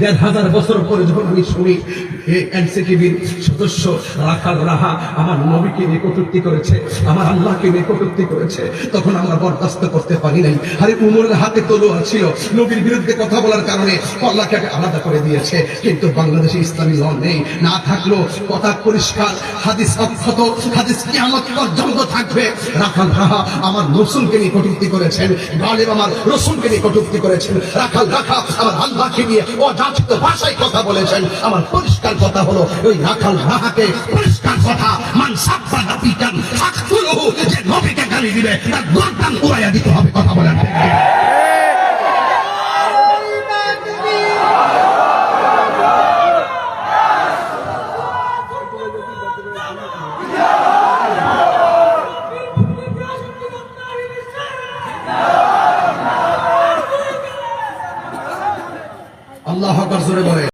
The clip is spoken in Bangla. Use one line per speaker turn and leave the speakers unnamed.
দেড় হাজার বছর পরে এনসিটিভির সদস্য রাখাল রাহা আমার নবীকে করেছে, আমার আল্লাহকে করেছে, তখন আমরা করতে পারি নাই। আরে উমরের হাতে ছিল নবীর বিরুদ্ধে কথা বলার কারণে আল্লাহকে আলাদা করে দিয়েছে। কিন্তু বাংলাদেশে ইসলামী ল নেই, না থাকলেও কথা পরিষ্কার, হাদিস অক্ষত, হাদিস কিয়ামত পর্যন্ত থাকবে। রাখাল রাহা আমার রসুলকে নিয়ে করেছেন, গালিব আমার রসুলকে নিয়ে করেছেন। রাখাল রাখা আমার আল্লাহকে নিয়ে অযাচিত ভাষায় কথা বলেছেন। আমার পরিষ্কার কথা হলো, ওই রাখাল রাহাকে পরিষ্কার কথা, মান সাব্বা নাবিকান ফাকতুলহু যে নবীকে গালি দিবে, তার গর্দান উড়াইয়া দিতে হবে কথা বলেন ঠিক আল্লাহ আকার জোরে বলে